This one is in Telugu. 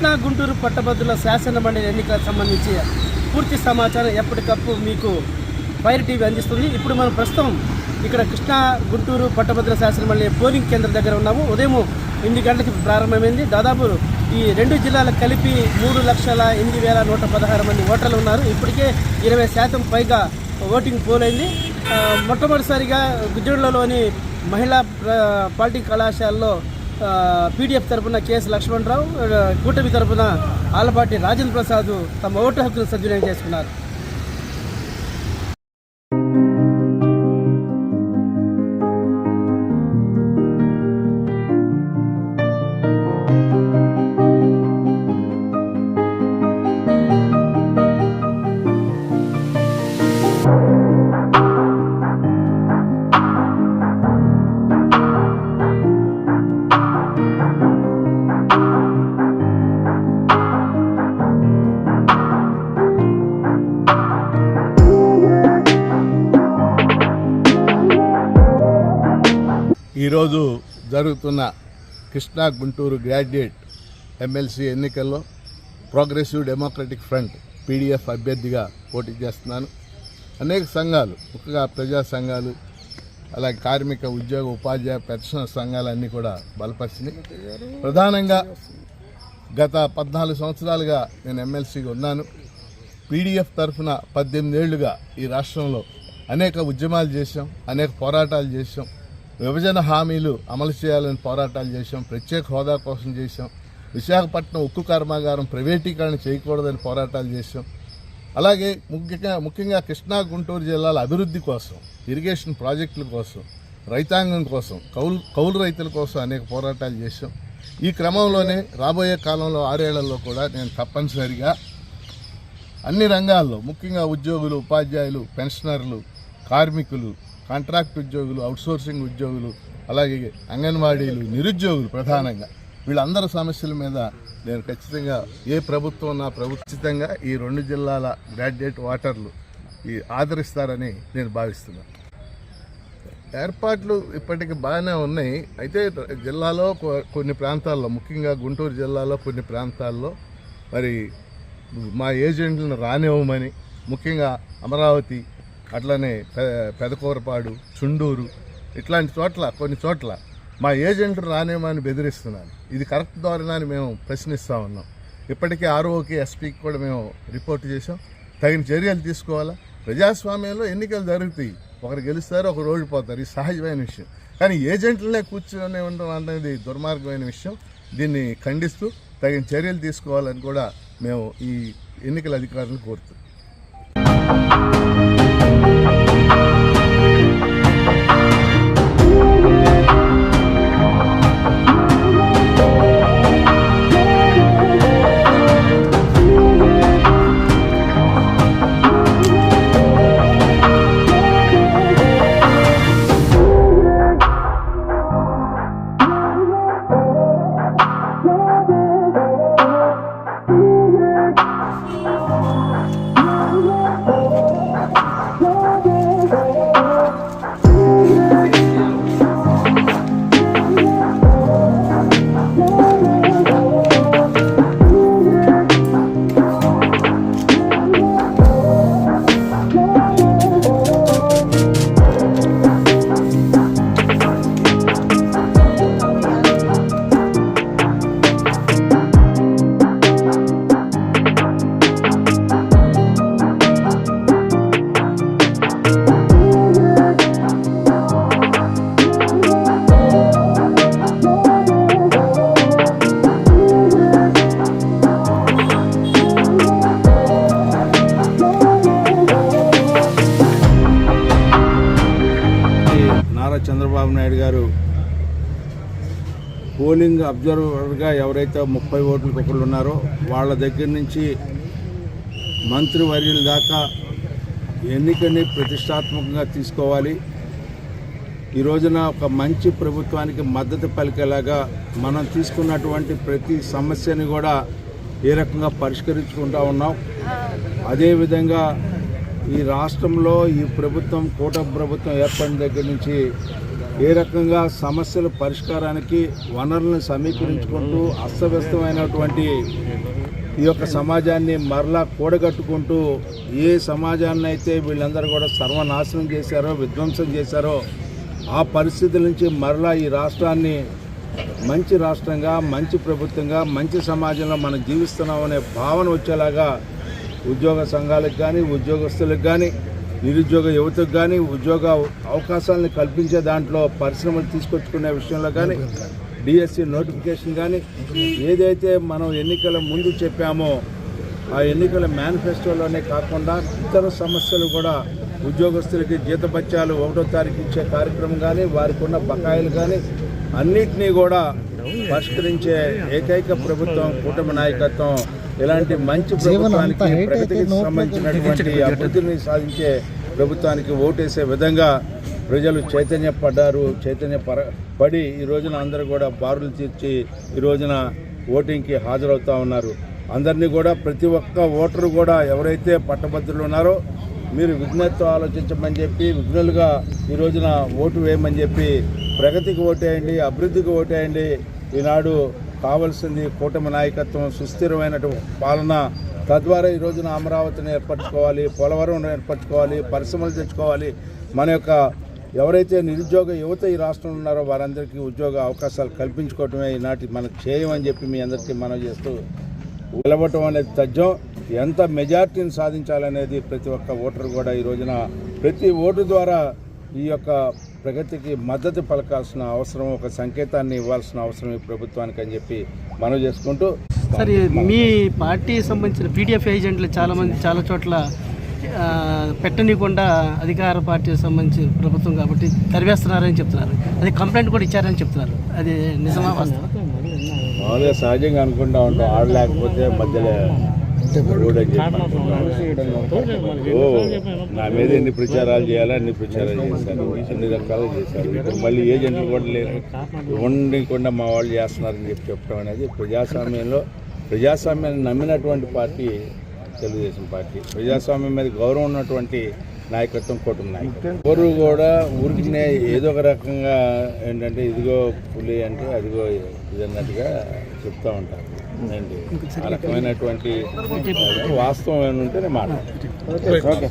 కృష్ణా గుంటూరు పట్టభద్రుల శాసనమండలి ఎన్నికలకు సంబంధించి పూర్తి సమాచారం ఎప్పటికప్పుడు మీకు ఫైర్ టీవీ అందిస్తుంది. ఇప్పుడు మనం ప్రస్తుతం ఇక్కడ కృష్ణా గుంటూరు పట్టభద్రుల శాసనమండలి పోలింగ్ కేంద్రం దగ్గర ఉన్నాము. ఉదయం ఎనిమిది గంటలకు ప్రారంభమైంది. దాదాపు ఈ రెండు జిల్లాలు కలిపి మూడు లక్షల ఎనిమిది వేల నూట పదహారు మంది ఓటర్లు ఉన్నారు. ఇప్పటికే ఇరవై శాతం పైగా ఓటింగ్ పోలైంది. మొట్టమొదటిసారిగా గుజ్జుడులోని మహిళా పాలిటింగ్ కళాశాలలో పీడిఎఫ్ తరఫున కేఎస్ లక్ష్మణరావు కూటమి తరపున ఆలపాటి రాజేంద్ర ప్రసాద్ తమ ఓటు హక్కును సద్వినియోగం చేసుకున్నారు. ఈరోజు జరుగుతున్న కృష్ణా గుంటూరు గ్రాడ్యుయేట్ ఎమ్మెల్సీ ఎన్నికల్లో ప్రోగ్రెసివ్ డెమోక్రటిక్ ఫ్రంట్ పీడీఎఫ్ అభ్యర్థిగా పోటీ చేస్తున్నాను. అనేక సంఘాలు ముఖ్యంగా ప్రజా సంఘాలు అలాగే కార్మిక ఉద్యోగ ఉపాధ్యాయ పెన్షన్ సంఘాలన్నీ కూడా బలపరిచినాయి. ప్రధానంగా గత పద్నాలుగు సంవత్సరాలుగా నేను ఎమ్మెల్సీగా ఉన్నాను. పీడీఎఫ్ తరఫున పద్దెనిమిదేళ్ళుగా ఈ రాష్ట్రంలో అనేక ఉద్యమాలు చేశాం అనేక పోరాటాలు చేశాం. విభజన హామీలు అమలు చేయాలని పోరాటాలు చేశాం ప్రత్యేక హోదా కోసం చేశాం విశాఖపట్నం ఉక్కు కర్మాగారం ప్రైవేటీకరణ చేయకూడదని పోరాటాలు చేశాం. అలాగే ముఖ్యంగా ముఖ్యంగా కృష్ణా గుంటూరు జిల్లాల అభివృద్ధి కోసం ఇరిగేషన్ ప్రాజెక్టుల కోసం రైతాంగం కోసం కౌలు కౌలు రైతుల కోసం అనేక పోరాటాలు చేశాం. ఈ క్రమంలోనే రాబోయే కాలంలో ఆరేళ్ళలో కూడా నేను తప్పనిసరిగా అన్ని రంగాల్లో ముఖ్యంగా ఉద్యోగులు ఉపాధ్యాయులు పెన్షనర్లు కార్మికులు కాంట్రాక్ట్ ఉద్యోగులు అవుట్సోర్సింగ్ ఉద్యోగులు అలాగే అంగన్వాడీలు నిరుద్యోగులు ప్రధానంగా. వీళ్ళందరి సమస్యల మీద నేను ఖచ్చితంగా ఏ ప్రభుత్వం నా ప్రభుత్వంగా ఈ రెండు జిల్లాల గ్రాడ్యుయేట్ వాటర్లు ఈ ఆదరిస్తారని నేను భావిస్తున్నాను. ఏర్పాట్లు ఇప్పటికి బాగానే ఉన్నాయి. అయితే జిల్లాలో కొన్ని ప్రాంతాల్లో ముఖ్యంగా గుంటూరు జిల్లాలో కొన్ని ప్రాంతాల్లో మరి మా ఏజెంట్లను రానివ్వమని ముఖ్యంగా అమరావతి అట్లనే పెదకూరపాడు చుండూరు ఇట్లాంటి చోట్ల కొన్ని చోట్ల మా ఏజెంట్లు రానివ్వమని బెదిరిస్తున్నారు ఇది కరెక్ట్ ద్వారా అని మేము ప్రశ్నిస్తూ ఉన్నాం. ఇప్పటికే ఆర్ఓకి ఎస్పీకి కూడా మేము రిపోర్ట్ చేసాం తగిన చర్యలు తీసుకోవాలా? ప్రజాస్వామ్యంలో ఎన్నికలు జరుగుతాయి. ఒకరు గెలుస్తారు ఒకరు ఓడిపోతారు. ఇది సహజమైన విషయం. కానీ ఏజెంట్లనే కూర్చొని ఉండడం అనేది దుర్మార్గమైన విషయం. దీన్ని ఖండిస్తూ తగిన చర్యలు తీసుకోవాలని కూడా మేము ఈ ఎన్నికల అధికారులను కోరుతున్నాం. చంద్రబాబు నాయుడు గారు పోలింగ్ అబ్జర్వర్గా ఎవరైతే ముప్పై ఓట్లకు ఒకళ్ళు ఉన్నారో వాళ్ళ దగ్గర నుంచి మంత్రివర్యుల దాకా ఎన్నికని ప్రతిష్టాత్మకంగా తీసుకోవాలి. ఈ రోజున ఒక మంచి ప్రభుత్వానికి మద్దతు పలికేలాగా మనం తీసుకున్నటువంటి ప్రతి సమస్యని కూడా ఏ రకంగా పరిష్కరించుకుంటా ఉన్నాం. అదేవిధంగా ఈ రాష్ట్రంలో ఈ ప్రభుత్వం కూటమి ప్రభుత్వం ఏర్పడిన దగ్గర నుంచి ఏ రకంగా సమస్యల పరిష్కారానికి వనరులను సమీకరించుకుంటూ అస్తవ్యస్తమైనటువంటి ఈ యొక్క సమాజాన్ని మరలా కూడగట్టుకుంటూ ఏ సమాజాన్ని అయితే వీళ్ళందరూ కూడా సర్వనాశనం చేశారో విధ్వంసం చేశారో ఆ పరిస్థితుల నుంచి మరలా ఈ రాష్ట్రాన్ని మంచి రాష్ట్రంగా మంచి ప్రభుత్వంగా మంచి సమాజంలో మనం జీవిస్తున్నామనే భావన వచ్చేలాగా ఉద్యోగ సంఘాలకు కానీ ఉద్యోగస్తులకు కానీ నిరుద్యోగ యువతకు కానీ ఉద్యోగ అవకాశాలను కల్పించే దాంట్లో పరిశ్రమలు తీసుకొచ్చుకునే విషయంలో కానీ డిఎస్సి నోటిఫికేషన్ కానీ ఏదైతే మనం ఎన్నికల ముందు చెప్పామో ఆ ఎన్నికల మేనిఫెస్టోలోనే కాకుండా ఇతర సమస్యలు కూడా ఉద్యోగస్తులకి జీతపత్యాలు ఒకటో తారీఖు ఇచ్చే కార్యక్రమం కానీ వారికి ఉన్న బకాయిలు కానీ అన్నిటినీ కూడా పరిష్కరించే ఏకైక ప్రభుత్వం కూటమి నాయకత్వం ఇలాంటి మంచి ప్రభుత్వానికి ప్రగతికి సంబంధించినటువంటి అభివృద్ధిని సాధించే ప్రభుత్వానికి ఓటేసే విధంగా ప్రజలు చైతన్యపడ్డారు చైతన్య పర పడి ఈ రోజున అందరూ కూడా బారులు తీర్చి ఈ రోజున ఓటింగ్కి హాజరవుతా ఉన్నారు. అందరినీ కూడా ప్రతి ఒక్క ఓటరు కూడా ఎవరైతే పట్టభద్రులు ఉన్నారో మీరు విఘ్నతతో ఆలోచించమని చెప్పి విఘ్నులుగా ఈ రోజున ఓటు వేయమని చెప్పి ప్రగతికి ఓటేయండి అభివృద్ధికి ఓటేయండి. ఈనాడు కావాల్సింది కూటమి నాయకత్వం సుస్థిరమైనటువంటి పాలన. తద్వారా ఈ రోజున అమరావతిని ఏర్పరచుకోవాలి పోలవరం ఏర్పరచుకోవాలి పరిశ్రమలు తెచ్చుకోవాలి. మన యొక్క ఎవరైతే నిరుద్యోగ యువత ఈ రాష్ట్రంలో ఉన్నారో వారందరికీ ఉద్యోగ అవకాశాలు కల్పించుకోవటమే ఈనాటి మనకు చేయమని చెప్పి మీ అందరికీ మనం చేస్తూ గెలవటం అనేది తథ్యం. ఎంత మెజార్టీని సాధించాలనేది ప్రతి ఒక్క ఓటరు కూడా ఈ రోజున ప్రతి ఓటు ద్వారా ఈ యొక్క ప్రగతికి మద్దతు పలకాల్సిన అవసరం ఒక సంకేతాన్ని ఇవ్వాల్సిన అవసరం ఈ ప్రభుత్వానికి అని చెప్పి మనం చేసుకుంటూ సరే మీ పార్టీ సంబంధించిన పీడిఎఫ్ ఏజెంట్లు చాలామంది చాలా చోట్ల పెట్టనీయకుండా అధికార పార్టీకి సంబంధించి ప్రభుత్వం కాబట్టి తరివేస్తున్నారని చెప్తున్నారు. అది కంప్లైంట్ కూడా ఇచ్చారని చెప్తున్నారు. అది నిజమా వాస్తవం మామూలుగా సహజంగా అనుకుంటా ఉంటాం. ఆడలేకపోతే మధ్యలో నా మీద ఎన్ని ప్రచారాలు చేయాలో అన్ని ప్రచారాలు చేశారు. అన్ని రకాలు చేశారు. ఇప్పుడు మళ్ళీ ఏజెంట్లు కూడా లేరు. ఉండకుండా మా వాళ్ళు చేస్తున్నారని చెప్పి చెప్పడం అనేది ప్రజాస్వామ్యంలో ప్రజాస్వామ్యాన్ని నమ్మినటువంటి పార్టీ తెలుగుదేశం పార్టీ. ప్రజాస్వామ్యం మీద గౌరవం ఉన్నటువంటి నాయకత్వం కూటమి నాయకత్వం. ఎవరు కూడా ఊరికినే ఏదో ఒక రకంగా ఏంటంటే ఇదిగో పులి అంటే అదిగో ఇది అన్నట్టుగా చెప్తూ ఉంటారు. ఆ రకమైనటువంటి వాస్తవం ఉంటే నేను మాట్లాడతాను. ఓకే.